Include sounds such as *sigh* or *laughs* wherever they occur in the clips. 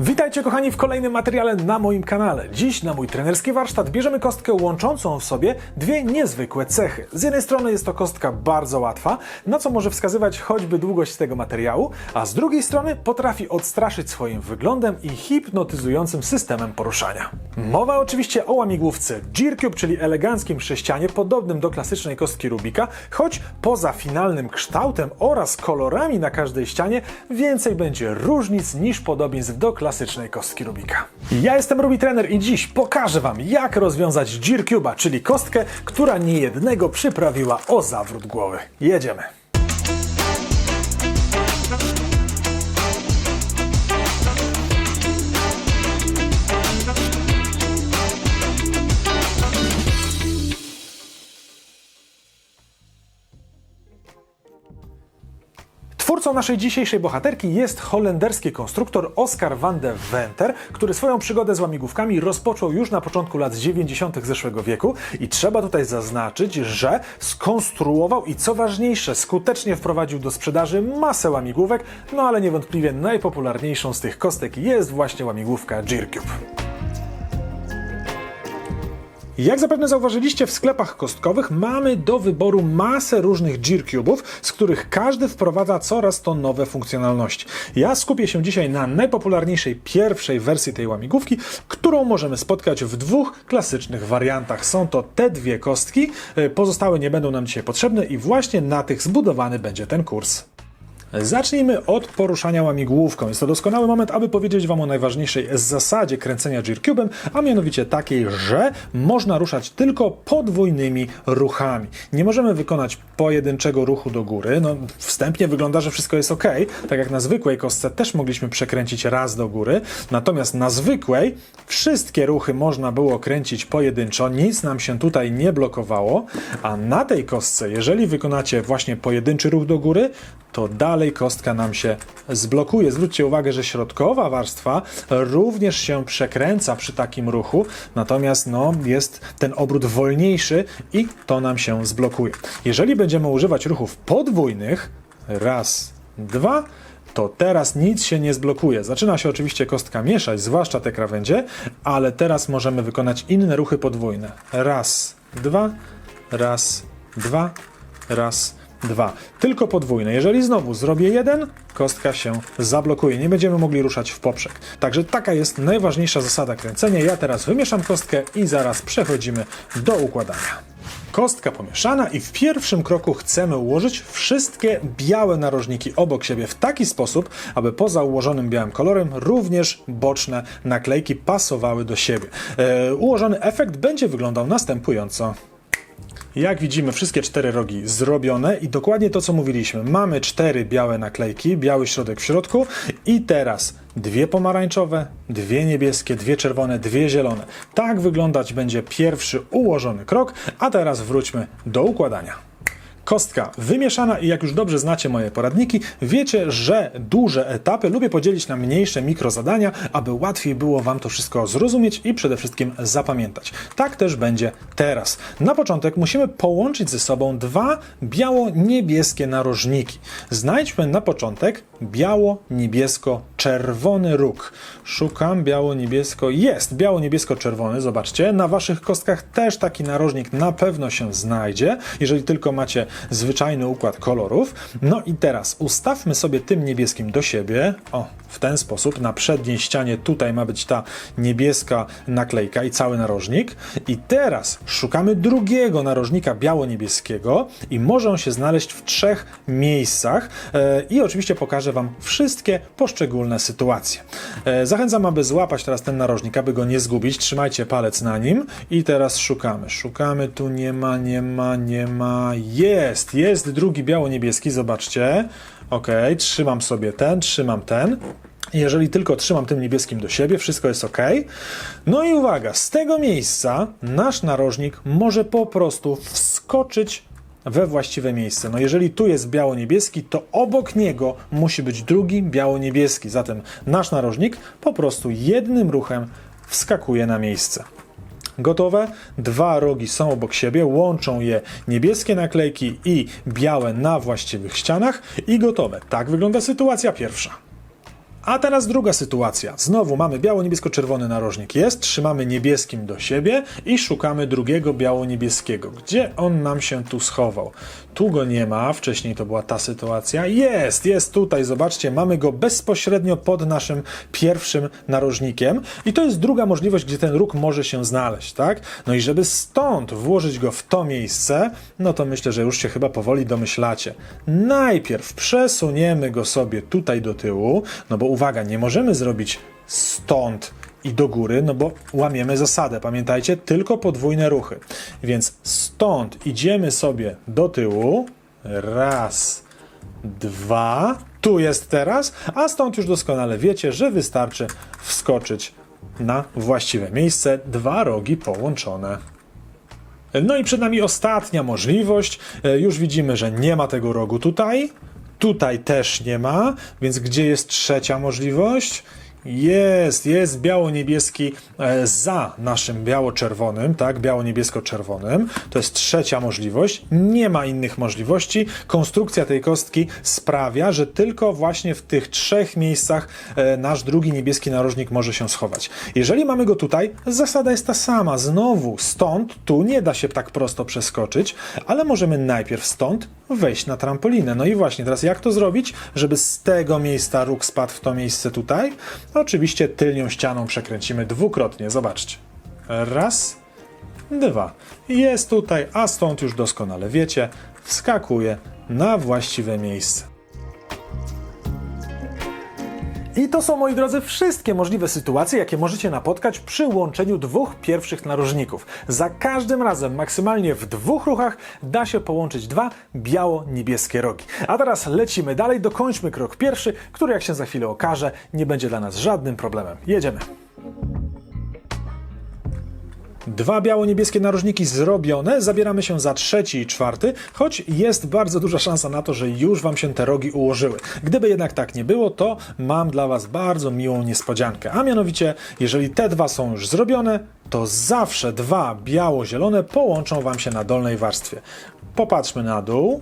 Witajcie kochani w kolejnym materiale na moim kanale. Dziś na mój trenerski warsztat bierzemy kostkę łączącą w sobie dwie niezwykłe cechy. Z jednej strony jest to kostka bardzo łatwa, na co może wskazywać choćby długość tego materiału, a z drugiej strony potrafi odstraszyć swoim wyglądem i hipnotyzującym systemem poruszania. Mowa oczywiście o łamigłówce G-Cube, czyli eleganckim sześcianie podobnym do klasycznej kostki Rubika, choć poza finalnym kształtem oraz kolorami na każdej ścianie więcej będzie różnic niż podobieństw do klasycznej kostki Rubika. Ja jestem Rubi Trener i dziś pokażę Wam, jak rozwiązać G-Cube'a, czyli kostkę, która niejednego przyprawiła o zawrót głowy. Jedziemy! Twórcą naszej dzisiejszej bohaterki jest holenderski konstruktor Oscar van de Venter, który swoją przygodę z łamigłówkami rozpoczął już na początku lat 90. zeszłego wieku i trzeba tutaj zaznaczyć, że skonstruował i co ważniejsze, skutecznie wprowadził do sprzedaży masę łamigłówek, no ale niewątpliwie najpopularniejszą z tych kostek jest właśnie łamigłówka G-Cube. Jak zapewne zauważyliście, w sklepach kostkowych mamy do wyboru masę różnych G-Cube'ów, z których każdy wprowadza coraz to nowe funkcjonalności. Ja skupię się dzisiaj na najpopularniejszej pierwszej wersji tej łamigłówki, którą możemy spotkać w dwóch klasycznych wariantach. Są to te dwie kostki, y, pozostałe nie będą nam dzisiaj potrzebne i właśnie na tych zbudowany będzie ten kurs. Zacznijmy od poruszania łamigłówką. Jest to doskonały moment, aby powiedzieć Wam o najważniejszej zasadzie kręcenia G-Cube'em, a mianowicie takiej, że można ruszać tylko podwójnymi ruchami. Nie możemy wykonać pojedynczego ruchu do góry. No, wstępnie wygląda, że wszystko jest ok, tak jak na zwykłej kostce też mogliśmy przekręcić raz do góry, natomiast na zwykłej wszystkie ruchy można było kręcić pojedynczo, nic nam się tutaj nie blokowało, a na tej kostce, jeżeli wykonacie właśnie pojedynczy ruch do góry, to dalej kostka nam się zblokuje. Zwróćcie uwagę, że środkowa warstwa również się przekręca przy takim ruchu, natomiast no, jest ten obrót wolniejszy i to nam się zblokuje. Jeżeli będziemy używać ruchów podwójnych, raz, dwa, to teraz nic się nie zblokuje. Zaczyna się oczywiście kostka mieszać, zwłaszcza te krawędzie, ale teraz możemy wykonać inne ruchy podwójne. Raz, dwa, raz, dwa, raz, dwa. Tylko podwójne. Jeżeli znowu zrobię jeden, kostka się zablokuje. Nie będziemy mogli ruszać w poprzek. Także taka jest najważniejsza zasada kręcenia. Ja teraz wymieszam kostkę i zaraz przechodzimy do układania. Kostka pomieszana i w pierwszym kroku chcemy ułożyć wszystkie białe narożniki obok siebie w taki sposób, aby poza ułożonym białym kolorem również boczne naklejki pasowały do siebie. E, ułożony efekt będzie wyglądał następująco. Jak widzimy, wszystkie cztery rogi zrobione i dokładnie to, co mówiliśmy. Mamy cztery białe naklejki, biały środek w środku i teraz dwie pomarańczowe, dwie niebieskie, dwie czerwone, dwie zielone. Tak wyglądać będzie pierwszy ułożony krok, a teraz wróćmy do układania. Kostka wymieszana i jak już dobrze znacie moje poradniki, wiecie, że duże etapy lubię podzielić na mniejsze mikrozadania, aby łatwiej było Wam to wszystko zrozumieć i przede wszystkim zapamiętać. Tak też będzie teraz. Na początek musimy połączyć ze sobą dwa biało-niebieskie narożniki. Znajdźmy na początek biało-niebiesko-czerwony róg. Szukam biało-niebiesko. Jest biało-niebiesko-czerwony, zobaczcie. Na Waszych kostkach też taki narożnik na pewno się znajdzie, jeżeli tylko macie zwyczajny układ kolorów. No i teraz ustawmy sobie tym niebieskim do siebie. O, w ten sposób. Na przedniej ścianie tutaj ma być ta niebieska naklejka i cały narożnik. I teraz szukamy drugiego narożnika biało-niebieskiego i może on się znaleźć w trzech miejscach. E, I oczywiście pokażę Wam wszystkie poszczególne sytuacje. E, Zachęcam, aby złapać teraz ten narożnik, aby go nie zgubić. Trzymajcie palec na nim i teraz szukamy. Szukamy, tu nie ma, nie ma, nie ma. Jest, jest drugi biało-niebieski, zobaczcie. Ok, trzymam sobie ten, trzymam ten. Jeżeli tylko trzymam tym niebieskim do siebie, wszystko jest ok. No i uwaga, z tego miejsca nasz narożnik może po prostu wskoczyć we właściwe miejsce. No jeżeli tu jest biało-niebieski, to obok niego musi być drugi biało-niebieski. Zatem nasz narożnik po prostu jednym ruchem wskakuje na miejsce. Gotowe? Dwa rogi są obok siebie, łączą je niebieskie naklejki i białe na właściwych ścianach i gotowe. Tak wygląda sytuacja pierwsza. A teraz druga sytuacja. Znowu mamy biało-niebiesko-czerwony narożnik. Jest, trzymamy niebieskim do siebie i szukamy drugiego biało-niebieskiego. Gdzie on nam się tu schował? Tu go nie ma, wcześniej to była ta sytuacja. Jest, jest tutaj, zobaczcie, mamy go bezpośrednio pod naszym pierwszym narożnikiem. I to jest druga możliwość, gdzie ten róg może się znaleźć, tak? No i żeby stąd włożyć go w to miejsce, no to myślę, że już się chyba powoli domyślacie. Najpierw przesuniemy go sobie tutaj do tyłu, no bo uwaga, nie możemy zrobić stąd i do góry, no bo łamiemy zasadę. Pamiętajcie, tylko podwójne ruchy. Więc stąd idziemy sobie do tyłu. Raz, dwa. Tu jest teraz, a stąd już doskonale wiecie, że wystarczy wskoczyć na właściwe miejsce. Dwa rogi połączone. No i przed nami ostatnia możliwość. E, Już widzimy, że nie ma tego rogu tutaj. Tutaj też nie ma, więc gdzie jest trzecia możliwość? Jest, jest biało-niebieski e, za naszym biało-czerwonym, tak, biało-niebiesko-czerwonym. To jest trzecia możliwość. Nie ma innych możliwości. Konstrukcja tej kostki sprawia, że tylko właśnie w tych trzech miejscach e, nasz drugi niebieski narożnik może się schować. Jeżeli mamy go tutaj, zasada jest ta sama. Znowu stąd, tu nie da się tak prosto przeskoczyć, ale możemy najpierw stąd wejść na trampolinę. No i właśnie teraz jak to zrobić, żeby z tego miejsca róg spadł w to miejsce tutaj? Oczywiście tylnią ścianą przekręcimy dwukrotnie. Zobaczcie. Raz, dwa. Jest tutaj, a stąd już doskonale wiecie, wskakuje na właściwe miejsce. I to są, moi drodzy, wszystkie możliwe sytuacje, jakie możecie napotkać przy łączeniu dwóch pierwszych narożników. Za każdym razem, maksymalnie w dwóch ruchach, da się połączyć dwa biało-niebieskie rogi. A teraz lecimy dalej, dokończmy krok pierwszy, który, jak się za chwilę okaże, nie będzie dla nas żadnym problemem. Jedziemy. Dwa biało-niebieskie narożniki zrobione, zabieramy się za trzeci i czwarty, choć jest bardzo duża szansa na to, że już Wam się te rogi ułożyły. Gdyby jednak tak nie było, to mam dla Was bardzo miłą niespodziankę. A mianowicie, jeżeli te dwa są już zrobione, to zawsze dwa biało-zielone połączą Wam się na dolnej warstwie. Popatrzmy na dół.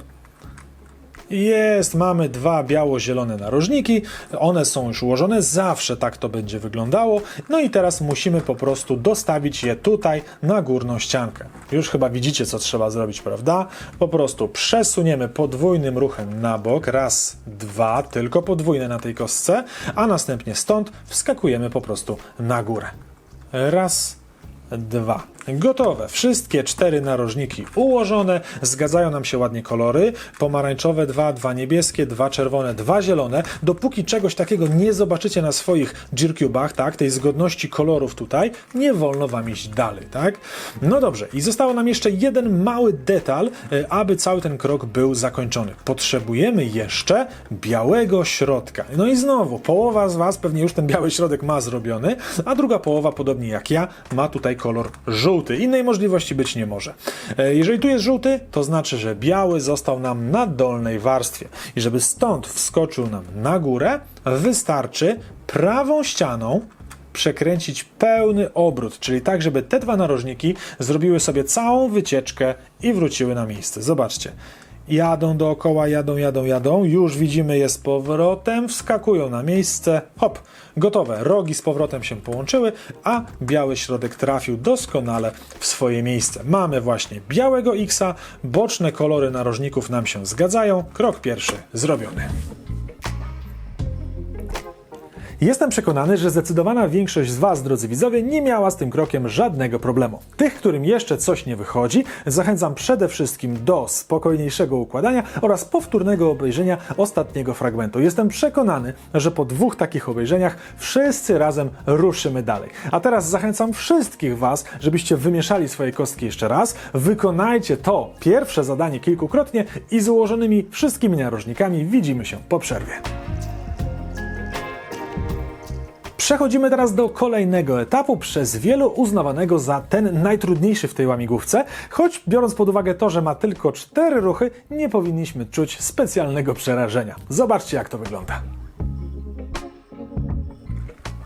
Jest, mamy dwa biało-zielone narożniki, one są już ułożone, zawsze tak to będzie wyglądało. No i teraz musimy po prostu dostawić je tutaj na górną ściankę. Już chyba widzicie, co trzeba zrobić, prawda? Po prostu przesuniemy podwójnym ruchem na bok, raz, dwa, tylko podwójne na tej kostce, a następnie stąd wskakujemy po prostu na górę. Raz, dwa. Gotowe. Wszystkie cztery narożniki ułożone. Zgadzają nam się ładnie kolory. Pomarańczowe dwa, dwa niebieskie, dwa czerwone, dwa zielone. Dopóki czegoś takiego nie zobaczycie na swoich Gearcubach, tak, tej zgodności kolorów tutaj, nie wolno wam iść dalej, tak? No dobrze. I zostało nam jeszcze jeden mały detal, e, aby cały ten krok był zakończony. Potrzebujemy jeszcze białego środka. No i znowu, połowa z was pewnie już ten biały środek ma zrobiony, a druga połowa, podobnie jak ja, ma tutaj kolor żółty. Innej możliwości być nie może. E, Jeżeli tu jest żółty, to znaczy, że biały został nam na dolnej warstwie. I żeby stąd wskoczył nam na górę, wystarczy prawą ścianą przekręcić pełny obrót, czyli tak, żeby te dwa narożniki zrobiły sobie całą wycieczkę i wróciły na miejsce. Zobaczcie. Jadą dookoła, jadą, jadą, jadą. Już widzimy je z powrotem, wskakują na miejsce. Hop, gotowe. Rogi z powrotem się połączyły, a biały środek trafił doskonale w swoje miejsce. Mamy właśnie białego X-a, boczne kolory narożników nam się zgadzają. Krok pierwszy zrobiony. Jestem przekonany, że zdecydowana większość z Was, drodzy widzowie, nie miała z tym krokiem żadnego problemu. Tych, którym jeszcze coś nie wychodzi, zachęcam przede wszystkim do spokojniejszego układania oraz powtórnego obejrzenia ostatniego fragmentu. Jestem przekonany, że po dwóch takich obejrzeniach wszyscy razem ruszymy dalej. A teraz zachęcam wszystkich Was, żebyście wymieszali swoje kostki jeszcze raz, wykonajcie to pierwsze zadanie kilkukrotnie i z ułożonymi wszystkimi narożnikami widzimy się po przerwie. Przechodzimy teraz do kolejnego etapu, przez wielu uznawanego za ten najtrudniejszy w tej łamigłówce, choć biorąc pod uwagę to, że ma tylko cztery ruchy, nie powinniśmy czuć specjalnego przerażenia. Zobaczcie, jak to wygląda.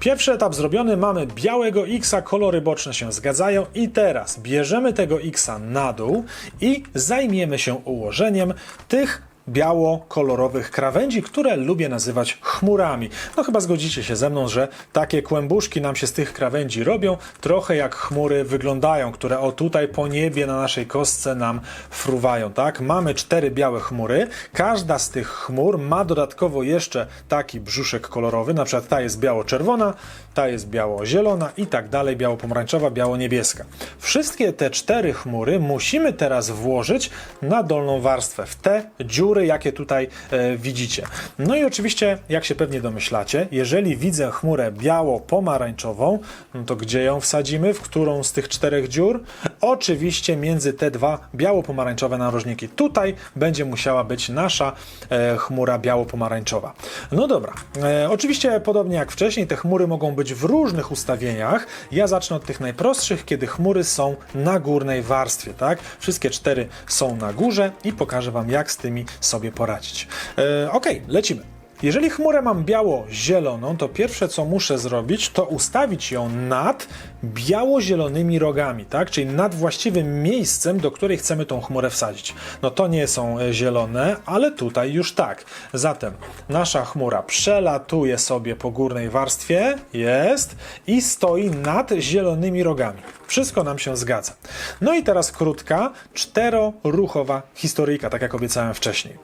Pierwszy etap zrobiony, mamy białego X, kolory boczne się zgadzają i teraz bierzemy tego X na dół i zajmiemy się ułożeniem tych biało-kolorowych krawędzi, które lubię nazywać chmurami. No chyba zgodzicie się ze mną, że takie kłębuszki nam się z tych krawędzi robią, trochę jak chmury wyglądają, które o tutaj po niebie na naszej kostce nam fruwają, tak? Mamy cztery białe chmury, każda z tych chmur ma dodatkowo jeszcze taki brzuszek kolorowy, na przykład ta jest biało-czerwona, ta jest biało-zielona i tak dalej, biało-pomarańczowa, biało-niebieska. Wszystkie te cztery chmury musimy teraz włożyć na dolną warstwę, w te dziury, jakie tutaj e, widzicie. No i oczywiście, jak się pewnie domyślacie, jeżeli widzę chmurę biało-pomarańczową, no to gdzie ją wsadzimy? W którą z tych czterech dziur? Oczywiście między te dwa biało-pomarańczowe narożniki. Tutaj będzie musiała być nasza e, chmura biało-pomarańczowa. No dobra, e, oczywiście podobnie jak wcześniej, te chmury mogą być w różnych ustawieniach. Ja zacznę od tych najprostszych, kiedy chmury są na górnej warstwie, tak? Wszystkie cztery są na górze i pokażę Wam, jak z tymi sobie poradzić. E, ok, lecimy. Jeżeli chmurę mam biało-zieloną, to pierwsze co muszę zrobić, to ustawić ją nad biało-zielonymi rogami, tak? Czyli nad właściwym miejscem, do której chcemy tą chmurę wsadzić. No to nie są e, zielone, ale tutaj już tak. Zatem nasza chmura przelatuje sobie po górnej warstwie, jest i stoi nad zielonymi rogami. Wszystko nam się zgadza. No i teraz krótka, czteroruchowa historyjka, tak jak obiecałem wcześniej.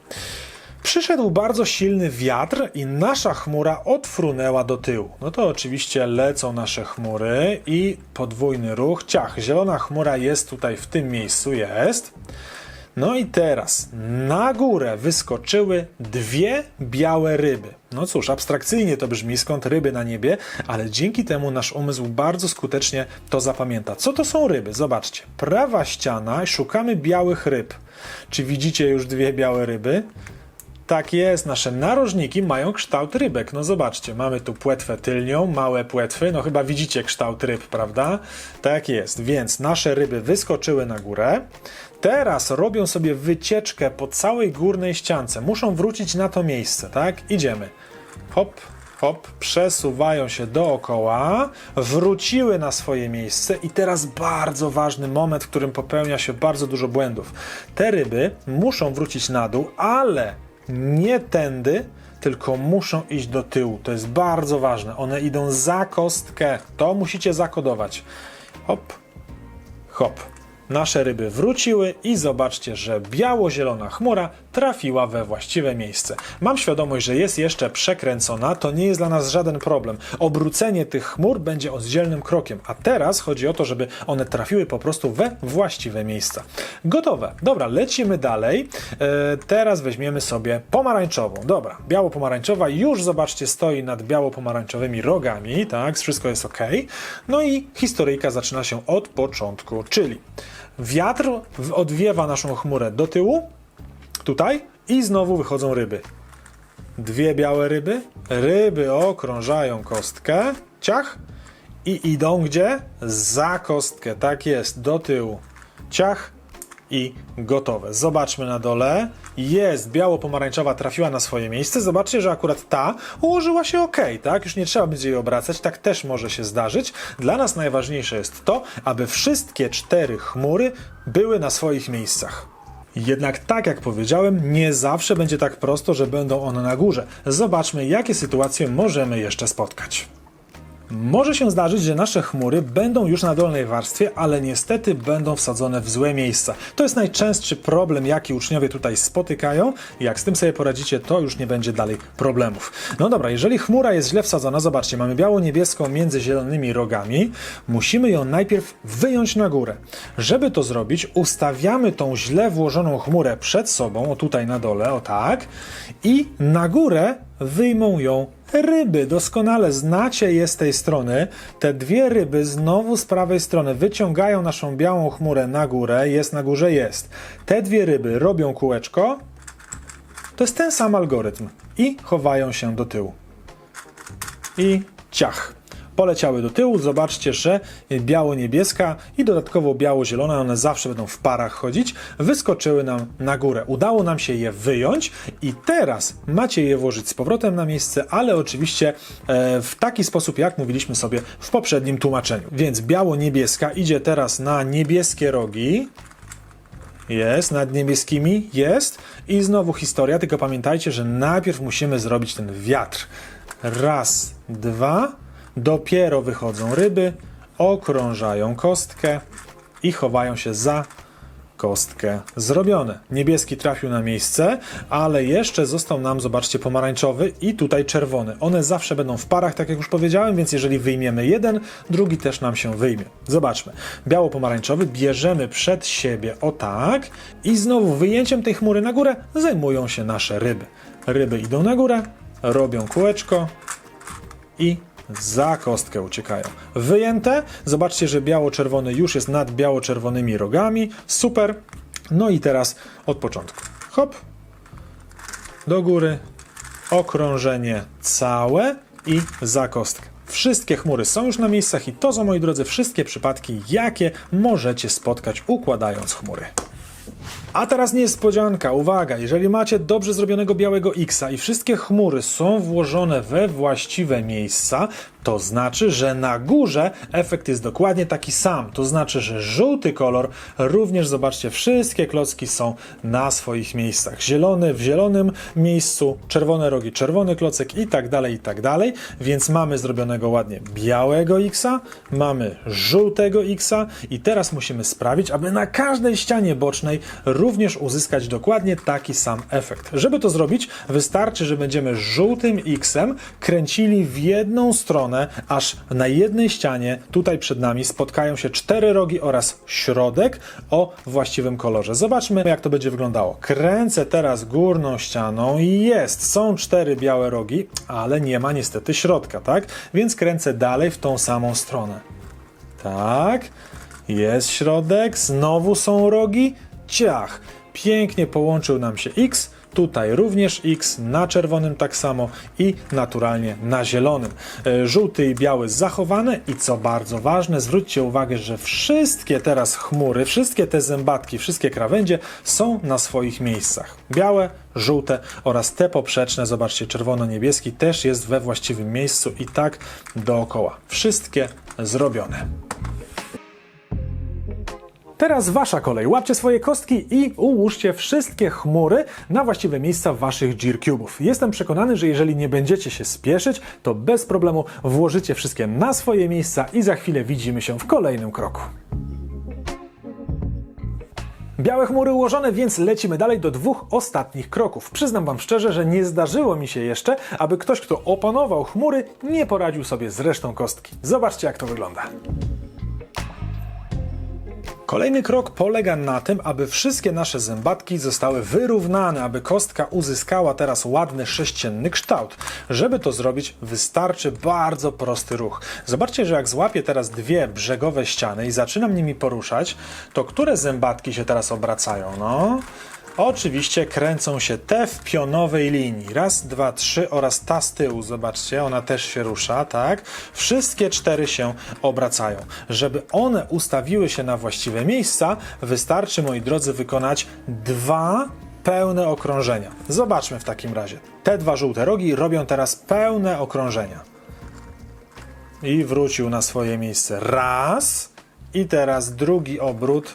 Przyszedł bardzo silny wiatr i nasza chmura odfrunęła do tyłu. No to oczywiście lecą nasze chmury i podwójny ruch. Ciach, zielona chmura jest tutaj w tym miejscu, jest. No i teraz na górę wyskoczyły dwie białe ryby. No cóż, abstrakcyjnie to brzmi, skąd ryby na niebie, ale dzięki temu nasz umysł bardzo skutecznie to zapamięta. Co to są ryby? Zobaczcie. Prawa ściana, szukamy białych ryb. Czy widzicie już dwie białe ryby? Tak jest, nasze narożniki mają kształt rybek. No zobaczcie, mamy tu płetwę tylnią, małe płetwy, no chyba widzicie kształt ryb, prawda? Tak jest, więc nasze ryby wyskoczyły na górę. Teraz robią sobie wycieczkę po całej górnej ściance. Muszą wrócić na to miejsce, tak? Idziemy. Hop, hop, przesuwają się dookoła, wróciły na swoje miejsce i teraz bardzo ważny moment, w którym popełnia się bardzo dużo błędów. Te ryby muszą wrócić na dół, ale nie tędy, tylko muszą iść do tyłu. To jest bardzo ważne. One idą za kostkę. To musicie zakodować. Hop, hop. Nasze ryby wróciły i zobaczcie, że biało-zielona chmura trafiła we właściwe miejsce. Mam świadomość, że jest jeszcze przekręcona, to nie jest dla nas żaden problem. Obrócenie tych chmur będzie oddzielnym krokiem, a teraz chodzi o to, żeby one trafiły po prostu we właściwe miejsca. Gotowe. Dobra, lecimy dalej. E, teraz weźmiemy sobie pomarańczową. Dobra, biało-pomarańczowa już zobaczcie stoi nad biało-pomarańczowymi rogami, tak, wszystko jest ok. No i historyjka zaczyna się od początku, czyli wiatr odwiewa naszą chmurę do tyłu, tutaj i znowu wychodzą ryby. Dwie białe ryby. Ryby okrążają kostkę. Ciach. I idą gdzie? Za kostkę. Tak jest, do tyłu. Ciach. I gotowe. Zobaczmy na dole. Jest biało-pomarańczowa, trafiła na swoje miejsce. Zobaczcie, że akurat ta ułożyła się ok, tak? Już nie trzeba będzie jej obracać, tak też może się zdarzyć. Dla nas najważniejsze jest to, aby wszystkie cztery chmury były na swoich miejscach. Jednak tak jak powiedziałem, nie zawsze będzie tak prosto, że będą one na górze. Zobaczmy, jakie sytuacje możemy jeszcze spotkać. Może się zdarzyć, że nasze chmury będą już na dolnej warstwie, ale niestety będą wsadzone w złe miejsca. To jest najczęstszy problem, jaki uczniowie tutaj spotykają. Jak z tym sobie poradzicie, to już nie będzie dalej problemów. No dobra, jeżeli chmura jest źle wsadzona, zobaczcie, mamy biało-niebieską między zielonymi rogami, musimy ją najpierw wyjąć na górę. Żeby to zrobić, ustawiamy tą źle włożoną chmurę przed sobą, o tutaj na dole, o tak, i na górę wyjmą ją ryby. Doskonale znacie je z tej strony. Te dwie ryby znowu z prawej strony wyciągają naszą białą chmurę na górę. Jest na górze, jest. Te dwie ryby robią kółeczko. To jest ten sam algorytm. I chowają się do tyłu. I ciach poleciały do tyłu. Zobaczcie, że biało-niebieska i dodatkowo biało-zielona, one zawsze będą w parach chodzić, wyskoczyły nam na górę. Udało nam się je wyjąć i teraz macie je włożyć z powrotem na miejsce, ale oczywiście e, w taki sposób, jak mówiliśmy sobie w poprzednim tłumaczeniu. Więc biało-niebieska idzie teraz na niebieskie rogi. Jest, nad niebieskimi jest. I znowu historia, tylko pamiętajcie, że najpierw musimy zrobić ten wiatr. Raz, dwa, dopiero wychodzą ryby, okrążają kostkę i chowają się za kostkę zrobione. Niebieski trafił na miejsce, ale jeszcze został nam, zobaczcie, pomarańczowy i tutaj czerwony. One zawsze będą w parach, tak jak już powiedziałem, więc jeżeli wyjmiemy jeden, drugi też nam się wyjmie. Zobaczmy. Biało-pomarańczowy bierzemy przed siebie o tak i znowu wyjęciem tej chmury na górę zajmują się nasze ryby. Ryby idą na górę, robią kółeczko i za kostkę uciekają. Wyjęte. Zobaczcie, że biało-czerwony już jest nad biało-czerwonymi rogami. Super. No i teraz od początku. Hop. Do góry. Okrążenie całe i za kostkę. Wszystkie chmury są już na miejscach i to są, moi drodzy, wszystkie przypadki, jakie możecie spotkać układając chmury. A teraz niespodzianka, uwaga, jeżeli macie dobrze zrobionego białego X i wszystkie chmury są włożone we właściwe miejsca, to znaczy, że na górze efekt jest dokładnie taki sam. To znaczy, że żółty kolor również, zobaczcie, wszystkie klocki są na swoich miejscach. Zielony w zielonym miejscu, czerwone rogi, czerwony klocek i tak dalej, i tak dalej. Więc mamy zrobionego ładnie białego X, mamy żółtego X i teraz musimy sprawić, aby na każdej ścianie bocznej również uzyskać dokładnie taki sam efekt. Żeby to zrobić, wystarczy, że będziemy żółtym X-em kręcili w jedną stronę, aż na jednej ścianie, tutaj przed nami, spotkają się cztery rogi oraz środek o właściwym kolorze. Zobaczmy, jak to będzie wyglądało. Kręcę teraz górną ścianą i jest. Są cztery białe rogi, ale nie ma niestety środka, tak? Więc kręcę dalej w tą samą stronę. Tak. Jest środek, znowu są rogi. Ciach. Pięknie połączył nam się X. Tutaj również X, na czerwonym tak samo i naturalnie na zielonym. E, Żółty i biały zachowane i co bardzo ważne, zwróćcie uwagę, że wszystkie teraz chmury, wszystkie te zębatki, wszystkie krawędzie są na swoich miejscach. Białe, żółte oraz te poprzeczne, zobaczcie, czerwono-niebieski też jest we właściwym miejscu i tak dookoła. Wszystkie zrobione. Teraz wasza kolej. Łapcie swoje kostki i ułóżcie wszystkie chmury na właściwe miejsca waszych Gear Cube'ów. Jestem przekonany, że jeżeli nie będziecie się spieszyć, to bez problemu włożycie wszystkie na swoje miejsca i za chwilę widzimy się w kolejnym kroku. Białe chmury ułożone, więc lecimy dalej do dwóch ostatnich kroków. Przyznam Wam szczerze, że nie zdarzyło mi się jeszcze, aby ktoś, kto opanował chmury, nie poradził sobie z resztą kostki. Zobaczcie, jak to wygląda. Kolejny krok polega na tym, aby wszystkie nasze zębatki zostały wyrównane, aby kostka uzyskała teraz ładny sześcienny kształt. Żeby to zrobić, wystarczy bardzo prosty ruch. Zobaczcie, że jak złapię teraz dwie brzegowe ściany i zaczynam nimi poruszać, to które zębatki się teraz obracają? No, Oczywiście kręcą się te w pionowej linii. Raz, dwa, trzy oraz ta z tyłu. Zobaczcie, ona też się rusza, tak? Wszystkie cztery się obracają. Żeby one ustawiły się na właściwe miejsca, wystarczy, moi drodzy, wykonać dwa pełne okrążenia. Zobaczmy w takim razie. Te dwa żółte rogi robią teraz pełne okrążenia. I wrócił na swoje miejsce. Raz. I teraz drugi obrót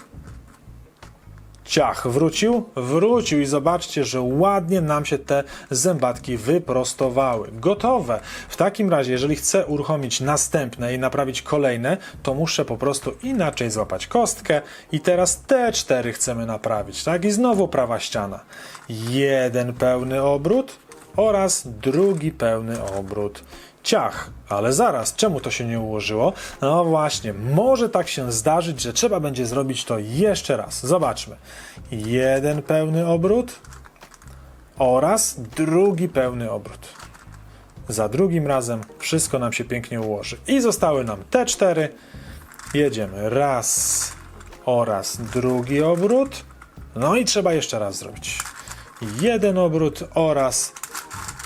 Ciach, wrócił? Wrócił i zobaczcie, że ładnie nam się te zębatki wyprostowały. Gotowe. W takim razie, jeżeli chcę uruchomić następne i naprawić kolejne, to muszę po prostu inaczej złapać kostkę i teraz te cztery chcemy naprawić, tak? I znowu prawa ściana. Jeden pełny obrót oraz drugi pełny obrót. Ciach, ale zaraz, czemu to się nie ułożyło? No właśnie, może tak się zdarzyć, że trzeba będzie zrobić to jeszcze raz. Zobaczmy. Jeden pełny obrót oraz drugi pełny obrót. Za drugim razem wszystko nam się pięknie ułoży. I zostały nam te cztery. Jedziemy. Raz oraz drugi obrót. No i trzeba jeszcze raz zrobić. Jeden obrót oraz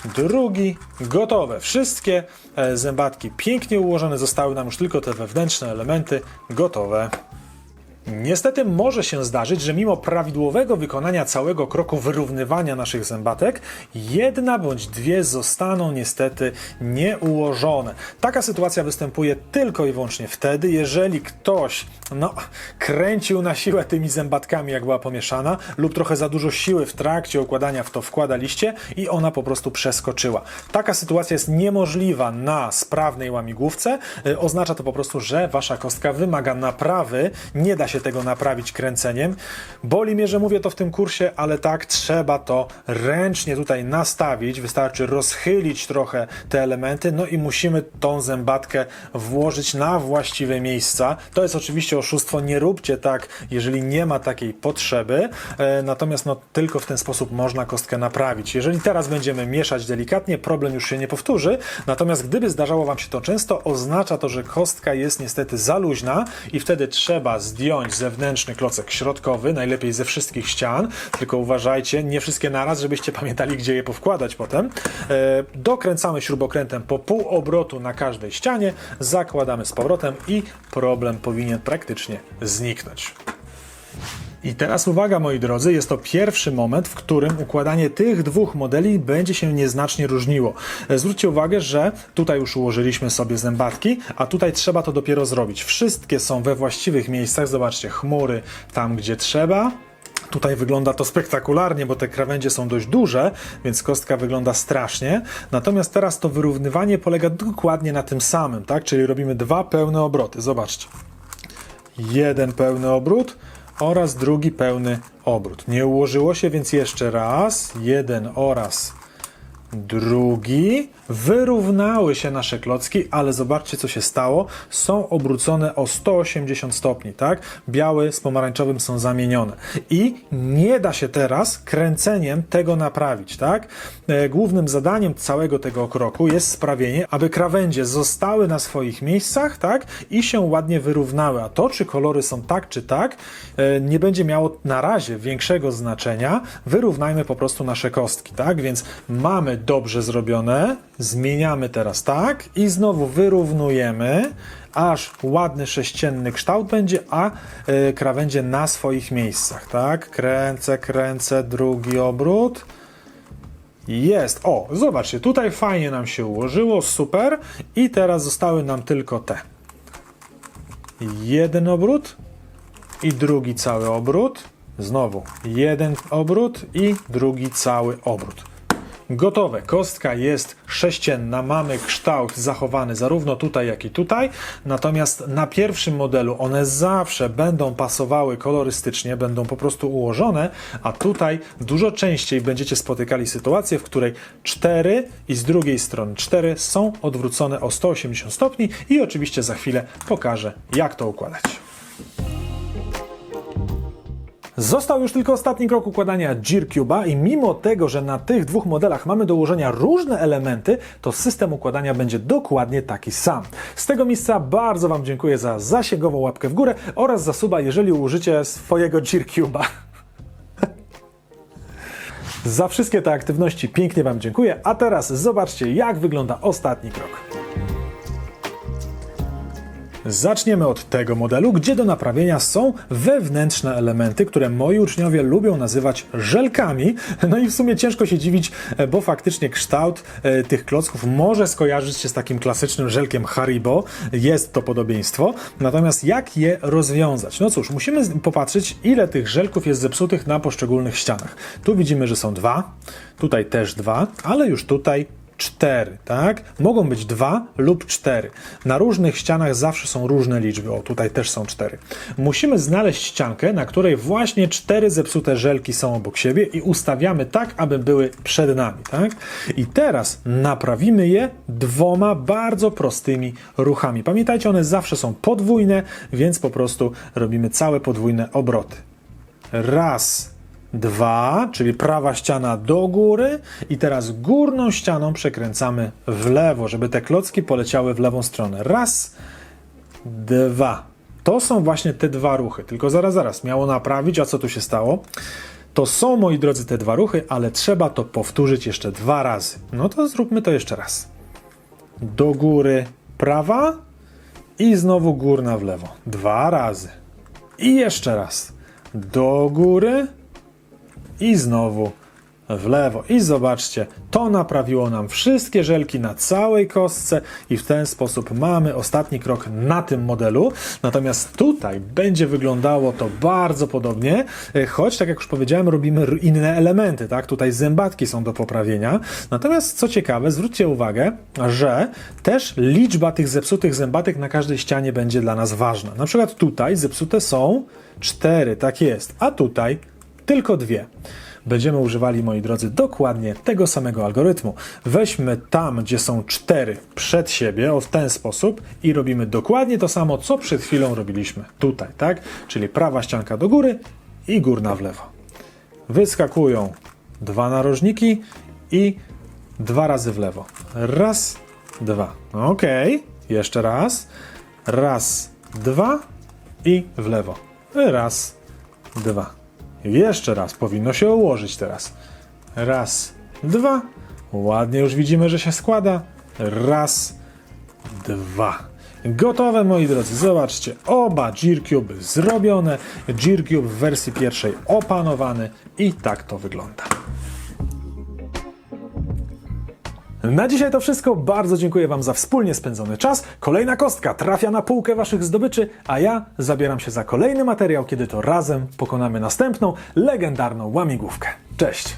drugi gotowe. Wszystkie e, zębatki pięknie ułożone, zostały nam już tylko te wewnętrzne elementy gotowe. Niestety może się zdarzyć, że mimo prawidłowego wykonania całego kroku wyrównywania naszych zębatek, jedna bądź dwie zostaną niestety nieułożone. Taka sytuacja występuje tylko i wyłącznie wtedy, jeżeli ktoś no, kręcił na siłę tymi zębatkami, jak była pomieszana, lub trochę za dużo siły w trakcie układania w to wkładaliście i ona po prostu przeskoczyła. Taka sytuacja jest niemożliwa na sprawnej łamigłówce. Y, Oznacza to po prostu, że wasza kostka wymaga naprawy. Nie da się tego naprawić kręceniem. Boli mnie, że mówię to w tym kursie, ale tak trzeba to ręcznie tutaj nastawić. Wystarczy rozchylić trochę te elementy, no i musimy tą zębatkę włożyć na właściwe miejsca. To jest oczywiście oszustwo. Nie róbcie tak, jeżeli nie ma takiej potrzeby. E, Natomiast no, tylko w ten sposób można kostkę naprawić. Jeżeli teraz będziemy mieszać delikatnie, problem już się nie powtórzy. Natomiast gdyby zdarzało Wam się to często, oznacza to, że kostka jest niestety za luźna i wtedy trzeba zdjąć zewnętrzny klocek środkowy, najlepiej ze wszystkich ścian. Tylko uważajcie, nie wszystkie naraz, żebyście pamiętali, gdzie je powkładać potem. E, Dokręcamy śrubokrętem po pół obrotu na każdej ścianie, zakładamy z powrotem i problem powinien praktycznie zniknąć. I teraz uwaga, moi drodzy, jest to pierwszy moment, w którym układanie tych dwóch modeli będzie się nieznacznie różniło. E, Zwróćcie uwagę, że tutaj już ułożyliśmy sobie zębatki, a tutaj trzeba to dopiero zrobić. Wszystkie są we właściwych miejscach. Zobaczcie, chmury tam, gdzie trzeba. Tutaj wygląda to spektakularnie, bo te krawędzie są dość duże, więc kostka wygląda strasznie. Natomiast teraz to wyrównywanie polega dokładnie na tym samym, tak? Czyli robimy dwa pełne obroty. Zobaczcie. Jeden pełny obrót oraz drugi pełny obrót. Nie ułożyło się, więc jeszcze raz. Jeden oraz drugi. Wyrównały się nasze klocki, ale zobaczcie, co się stało. Są obrócone o 180 stopni, tak? Biały z pomarańczowym są zamienione. I nie da się teraz kręceniem tego naprawić, tak? E, Głównym zadaniem całego tego kroku jest sprawienie, aby krawędzie zostały na swoich miejscach, tak? I się ładnie wyrównały. A to, czy kolory są tak, czy tak, e, nie będzie miało na razie większego znaczenia. Wyrównajmy po prostu nasze kostki, tak? Więc mamy dobrze zrobione, zmieniamy teraz tak i znowu wyrównujemy, aż ładny sześcienny kształt będzie, a y, krawędzie na swoich miejscach, tak? Kręcę, kręcę, drugi obrót. Jest. O, zobaczcie, tutaj fajnie nam się ułożyło, super. I teraz zostały nam tylko te. Jeden obrót i drugi cały obrót. Znowu jeden obrót i drugi cały obrót. Gotowe. Kostka jest sześcienna, mamy kształt zachowany zarówno tutaj, jak i tutaj. Natomiast na pierwszym modelu one zawsze będą pasowały kolorystycznie, będą po prostu ułożone, a tutaj dużo częściej będziecie spotykali sytuację, w której cztery i z drugiej strony cztery są odwrócone o 180 stopni i oczywiście za chwilę pokażę, jak to układać. Został już tylko ostatni krok układania Gearcube'a i mimo tego, że na tych dwóch modelach mamy do ułożenia różne elementy, to system układania będzie dokładnie taki sam. Z tego miejsca bardzo Wam dziękuję za zasięgową łapkę w górę oraz za suba, jeżeli użycie swojego Gearcube'a. *laughs* Za wszystkie te aktywności pięknie Wam dziękuję, a teraz zobaczcie jak wygląda ostatni krok. Zaczniemy od tego modelu, gdzie do naprawienia są wewnętrzne elementy, które moi uczniowie lubią nazywać żelkami. No i w sumie ciężko się dziwić, bo faktycznie kształt e, tych klocków może skojarzyć się z takim klasycznym żelkiem Haribo. Jest to podobieństwo. Natomiast jak je rozwiązać? No cóż, musimy popatrzeć, ile tych żelków jest zepsutych na poszczególnych ścianach. Tu widzimy, że są dwa, tutaj też dwa, ale już tutaj cztery, tak? Mogą być dwa lub cztery. Na różnych ścianach zawsze są różne liczby. O, tutaj też są cztery. Musimy znaleźć ściankę, na której właśnie cztery zepsute żelki są obok siebie i ustawiamy tak, aby były przed nami, tak? I teraz naprawimy je dwoma bardzo prostymi ruchami. Pamiętajcie, one zawsze są podwójne, więc po prostu robimy całe podwójne obroty. Raz, dwa, czyli prawa ściana do góry i teraz górną ścianą przekręcamy w lewo, żeby te klocki poleciały w lewą stronę. Raz, dwa. To są właśnie te dwa ruchy. Tylko zaraz, zaraz, miało naprawić, a co tu się stało? To są, moi drodzy, te dwa ruchy, ale trzeba to powtórzyć jeszcze dwa razy. No to zróbmy to jeszcze raz. Do góry prawa i znowu górna w lewo. Dwa razy. I jeszcze raz. Do góry i znowu w lewo. I zobaczcie, to naprawiło nam wszystkie żelki na całej kostce i w ten sposób mamy ostatni krok na tym modelu. Natomiast tutaj będzie wyglądało to bardzo podobnie, e, choć tak jak już powiedziałem, robimy inne elementy, tak? Tutaj zębatki są do poprawienia. Natomiast co ciekawe, zwróćcie uwagę, że też liczba tych zepsutych zębatek na każdej ścianie będzie dla nas ważna. Na przykład tutaj zepsute są cztery, tak jest, a tutaj tylko dwie. Będziemy używali, moi drodzy, dokładnie tego samego algorytmu. Weźmy tam, gdzie są cztery przed siebie, o w ten sposób i robimy dokładnie to samo, co przed chwilą robiliśmy tutaj, tak? Czyli prawa ścianka do góry i górna w lewo. Wyskakują dwa narożniki i dwa razy w lewo. Raz, dwa. Ok, jeszcze raz. Raz, dwa i w lewo. Raz, dwa. Jeszcze raz, powinno się ułożyć teraz. Raz, dwa. Ładnie już widzimy, że się składa. Raz, dwa. Gotowe, moi drodzy. Zobaczcie, oba Gearcube zrobione. Gearcube w wersji pierwszej opanowany i tak to wygląda. Na dzisiaj to wszystko. Bardzo dziękuję Wam za wspólnie spędzony czas. Kolejna kostka trafia na półkę Waszych zdobyczy, a ja zabieram się za kolejny materiał, kiedy to razem pokonamy następną legendarną łamigłówkę. Cześć!